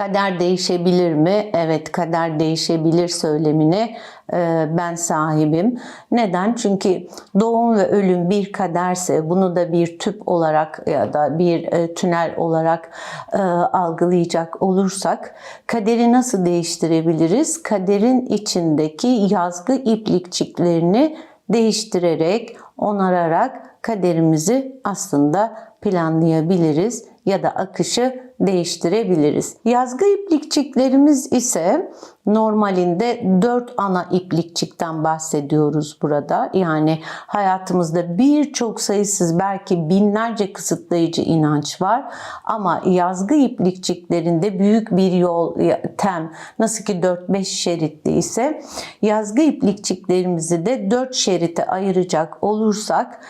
Kader değişebilir mi? Evet kader değişebilir söylemine e, ben sahibim. Neden? Çünkü doğum ve ölüm bir kaderse bunu da bir tüp olarak ya da bir e, tünel olarak e, algılayacak olursak kaderi nasıl değiştirebiliriz? Kaderin içindeki yazgı iplikçiklerini değiştirerek, onararak kaderimizi aslında planlayabiliriz ya da akışı değiştirebiliriz. Yazgı iplikçiklerimiz ise normalinde dört ana iplikçikten bahsediyoruz burada. Yani hayatımızda birçok sayısız belki binlerce kısıtlayıcı inanç var ama yazgı iplikçiklerinde büyük bir yol tem nasıl ki 4-5 şeritli ise yazgı iplikçiklerimizi de 4 şerite ayıracak olursak